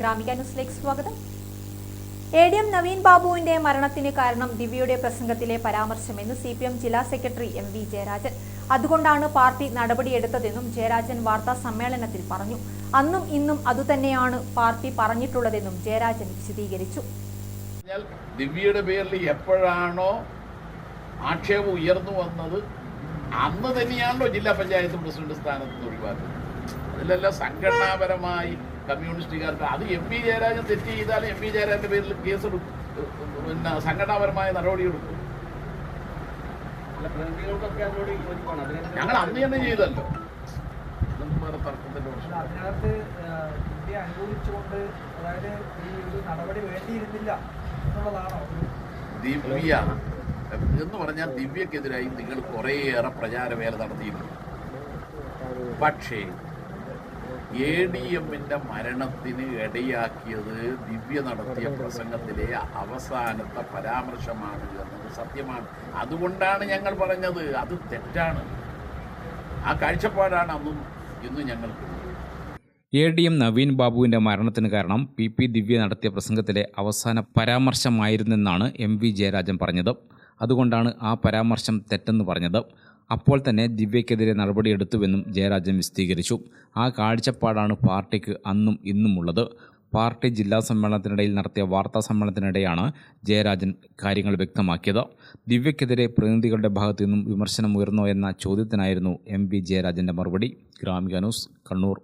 ഗ്രാമിക ന്യൂസിലേക്ക് സ്വാഗതം. A D M Naveen ബാബുവിന്റെ മരണത്തിന് കാരണം ദിവ്യയുടെ പ്രസംഗത്തിലെ പരാമർശമെന്ന് സി പി എം ജില്ലാ സെക്രട്ടറി എം വി ജയരാജൻ. അതുകൊണ്ടാണ് പാർട്ടി നടപടിയെടുത്തതെന്നും ജയരാജൻ വാർത്താ സമ്മേളനത്തിൽ പറഞ്ഞു. അന്നും ഇന്നും അതുതന്നെയാണ് പാർട്ടി പറഞ്ഞിട്ടുള്ളതെന്നും ജയരാജൻ വിശദീകരിച്ചു. ദിവ്യയുടെ പേരിൽ എപ്പോഴാണോ ആക്ഷേപം ഉയർന്നു വന്നത് അന്ന് തന്നെയാണല്ലോ ജില്ലാ പഞ്ചായത്ത് പ്രസിഡന്റ് സ്ഥാനത്ത് നിന്ന് ഒഴിവാക്കുന്നത്. അതിലെല്ലാം സംഘടനാപരമായി കമ്മ്യൂണിസ്റ്റുകാർക്ക് അത് എം പി ജയരാജൻ തെറ്റ് ചെയ്താൽ എം പി ജയരാജന്റെ പേരിൽ കേസെടുക്കും പിന്നെ സംഘടനാപരമായ നടപടിയെടുക്കും. ഞങ്ങൾ അന്ന് തന്നെ ചെയ്തല്ലോ. ഇതൊന്നും വേറെ തർക്കത്തിന്റെ അല്ല, പ്രശ്നം അതിനകത്ത് ഇന്ത്യ അനുകൂലിച്ചുകൊണ്ട് അതായത് ഈ ഒരു നടപടി വേണ്ടിയിരുന്നില്ല എന്നുള്ളതാണോ? ദിവ്യ. എന്ന് പറഞ്ഞാൽ ദിവ്യക്കെതിരായി നിങ്ങൾ കുറേയേറെ പ്രചാരവേല നടത്തിയിട്ടുണ്ട്. പക്ഷേ എ ഡി എമ്മിന്റെ മരണത്തിന് ഇടയാക്കിയത് ദിവ്യ നടത്തിയ പ്രസംഗത്തിലെ അവസാനത്തെ പരാമർശമാണ് എന്നത് സത്യമാണ്. അതുകൊണ്ടാണ് ഞങ്ങൾ പറഞ്ഞത്. അത് തെറ്റാണ്. ആ കാഴ്ചപ്പാടാണ് അന്നും ഇന്നും ഞങ്ങൾക്കുള്ളത് എ ഡി എം നവീൻ ബാബുവിന്റെ മരണത്തിന് കാരണം പി പി ദിവ്യ നടത്തിയ പ്രസംഗത്തിലെ അവസാന പരാമർശമായിരുന്നെന്നാണ് എം വി ജയരാജൻ പറഞ്ഞത്. അതുകൊണ്ടാണ് ആ പരാമർശം തെറ്റെന്ന് പറഞ്ഞത്. അപ്പോൾ തന്നെ ദിവ്യക്കെതിരെ നടപടിയെടുത്തുവെന്നും ജയരാജൻ വിശദീകരിച്ചു. ആ കാഴ്ചപ്പാടാണ് പാർട്ടിക്ക് അന്നും ഇന്നുമുള്ളത്. പാർട്ടി ജില്ലാ സമ്മേളനത്തിനിടയിൽ നടത്തിയ വാർത്താ സമ്മേളനത്തിനിടെയാണ് ജയരാജൻ കാര്യങ്ങൾ വ്യക്തമാക്കിയത്. ദിവ്യക്കെതിരെ പ്രതിനിധികളുടെ ഭാഗത്തു നിന്നും വിമർശനം ഉയർന്നോ എന്ന ചോദ്യത്തിനായിരുന്നു എം വി ജയരാജന്റെ മറുപടി. ഗ്രാമിക ന്യൂസ് കണ്ണൂർ.